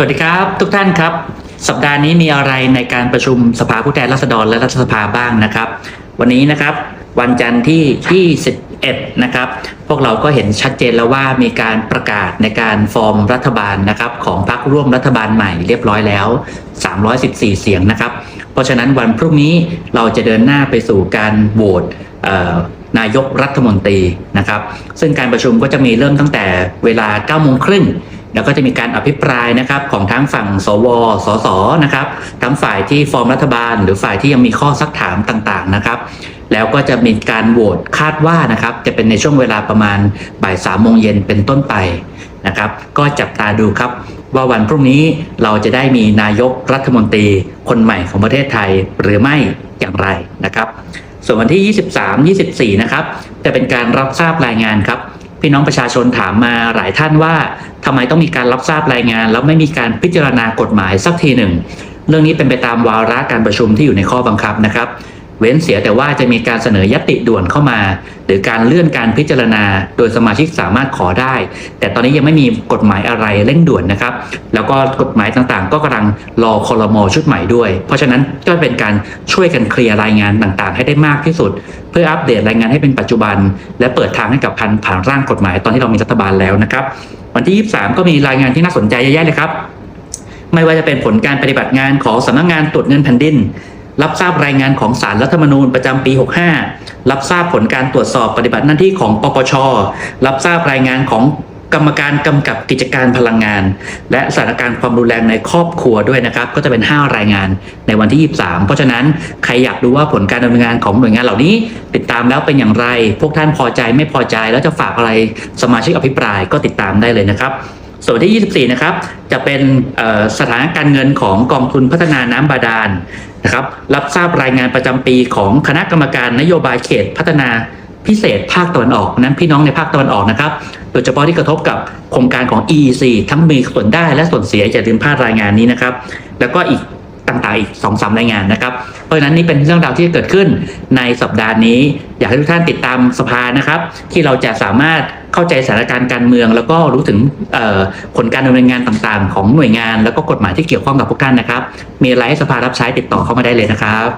สวัสดีครับ ทุกท่านครับ สัปดาห์นี้มีอะไรในการประชุมสภาผู้แทนราษฎรและรัฐสภาบ้างนะครับ วันนี้นะครับวันจันทร์ที่ 21 นะครับ พวกเราก็เห็นชัดเจนแล้วว่ามีการประกาศในการฟอร์มรัฐบาลนะครับของพรรคร่วมรัฐบาลใหม่เรียบร้อยแล้ว 314 เสียงนะครับ เพราะฉะนั้นวันพรุ่งนี้เราจะเดินหน้าไปสู่การโหวตนายกรัฐมนตรีนะครับ ซึ่งการประชุมก็จะมีเริ่มตั้งแต่เวลา9โมงครึ่ง แล้วก็จะมีการอภิปรายนะครับของทั้งฝั่งสว สส นะครับ ทั้งฝ่ายที่ฟอร์มรัฐบาล หรือฝ่ายที่ยังมีข้อซักถามต่างๆนะครับแล้วก็จะมีการโหวตคาดว่านะครับ จะเป็นในช่วงเวลาประมาณบ่ายสามโมงเย็นเป็นต้นไปนะครับ ก็จับตาดูครับ ว่าวันพรุ่งนี้เราจะได้มีนายกรัฐมนตรีคนใหม่ของประเทศไทยหรือไม่อย่างไรนะครับ ส่วนวันที่ 23 24 นะครับ จะเป็นการรับทราบรายงานครับ พี่น้องประชาชนถามมาหลายท่านว่า ทำไมต้องมีการรับทราบรายงาน แล้วไม่มีการพิจารณากฎหมายสักทีหนึ่ง เรื่องนี้เป็นไปตามวาระการประชุมที่อยู่ในข้อบังคับนะครับ เว้นเสียแต่ว่าจะมีการเสนอยติด่วนเข้ามา หรือการเลื่อนการพิจารณา โดยสมาชิกสามารถขอได้ แต่ตอนนี้ยังไม่มีกฎหมายอะไรเร่งด่วนนะครับ แล้วก็กฎหมายต่างๆ ก็กำลังรอคอรมอชุดใหม่ด้วย เพราะฉะนั้นก็เป็นการช่วยกันเคลียร์รายงานต่างๆ ให้ได้มากที่สุด เพื่ออัปเดตรายงานให้เป็นปัจจุบัน และเปิดทางให้กับพันผ่านร่างกฎหมายตอนที่เรามีรัฐบาลแล้วนะครับ วันที่ 23 ก็มีรายงานที่น่าสนใจเยอะแยะเลยครับ ไม่ว่าจะเป็นผลการปฏิบัติงานของสำนักงานตรวจเงินแผ่นดิน รับทราบรายงานของสารรัฐธรรมนูญประจำปี 65 รับทราบผลการตรวจสอบปฏิบัติหน้าที่ของปปช รับทราบรายงานของ กรรมการกำกับกิจการพลังงาน และสถานการณ์ความรุนแรงในครอบครัวด้วยนะครับ ก็จะเป็น 5 รายงานในวันที่ 23 เพราะฉะนั้นใครอยากดูว่าผลการดำเนินงานของหน่วยงานเหล่านี้ ติดตามแล้วเป็นอย่างไร พวกท่านพอใจไม่พอใจ แล้วจะฝากอะไรสมาชิกอภิปรายก็ติดตามได้เลยนะครับส่วนที่ 24 นะครับ จะเป็นสถานการเงินของกองทุนพัฒนาน้ำบาดาลนะครับ รับทราบรายงานประจำปีของคณะกรรมการนโยบายเขตพัฒนา พิเศษภาคตะวันออกนั้นพี่น้องในภาคตะวันออกนะครับ โดยเฉพาะที่กระทบกับโครงการของ EEC ทั้งมีส่วนได้และส่วนเสียอย่าลืมพลาดรายงานนี้นะครับ แล้วก็อีกต่างๆอีก2อสรายงานนะครับ เพราะฉะนั้นนี่เป็นเรื่องราวที่เกิดขึ้นในสัปดาห์นี้ อยากให้ทุกท่านติดตามสภานะครับ ที่เราจะสามารถเข้าใจสถานการณ์การเมือง แล้วก็รู้ถึงผลการดำเนินงานต่างๆ ของหน่วยงาน แล้วก็กฎหมายที่เกี่ยวข้องกับพวกท่านนะครับ มีอะไรให้สภารับใช้ติดต่อเข้ามาได้เลยนะครับ